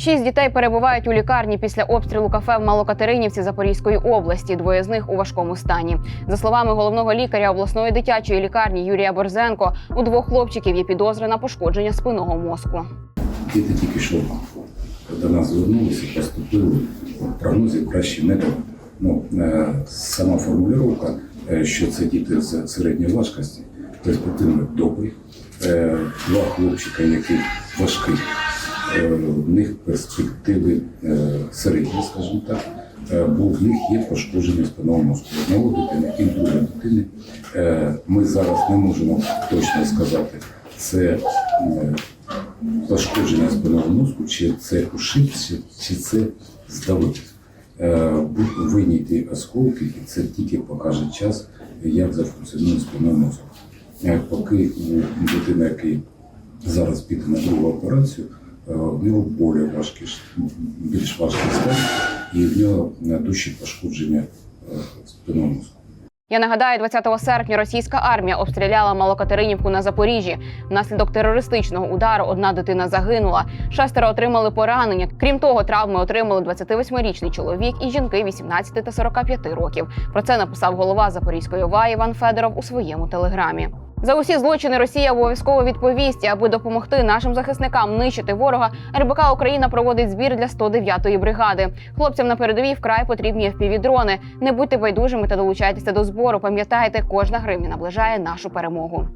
Шість дітей перебувають у лікарні після обстрілу кафе в Малокатеринівці Запорізької області. Двоє з них у важкому стані. За словами головного лікаря обласної дитячої лікарні Юрія Борзенко, у двох хлопчиків є підозри на пошкодження спинного мозку. Діти тільки що до нас звернулися, поступили в прогнозі кращий метод. Ну, е, сама формулювання, е, що це діти з середньої важкості, перспективно добрі. Е, Два хлопчика, яких важкі, в них перспективи е, середні, скажімо так, е, бо в них є пошкодження спинного мозку. Одного дитини і другої дитини. Е, Ми зараз не можемо точно сказати, це е, пошкодження спинного мозку, чи це ушиб, чи, це здавити. Е, вийняті осколки, і це тільки покаже час, як зафункціонує спинний мозок. Е, Поки у дитини, який зараз піде на другу операцію, более важкий, більш важкий стан, і в нього дужче пошкодження е, спинного мозку. Я нагадаю, 20 серпня російська армія обстріляла Малокатеринівку на Запоріжжі. Внаслідок терористичного удару одна дитина загинула, шестеро отримали поранення. Крім того, травми отримали 28-річний чоловік і жінки 18 та 45 років. Про це написав голова Запорізької ОВА Іван Федоров у своєму телеграмі. За усі злочини Росія обов'язково відповість, аби допомогти нашим захисникам нищити ворога. РБК Україна проводить збір для 109-ї бригади. Хлопцям на передовій вкрай потрібні FPV-дрони. Не будьте байдужими та долучайтеся до збору. Пам'ятайте, кожна гривня наближає нашу перемогу.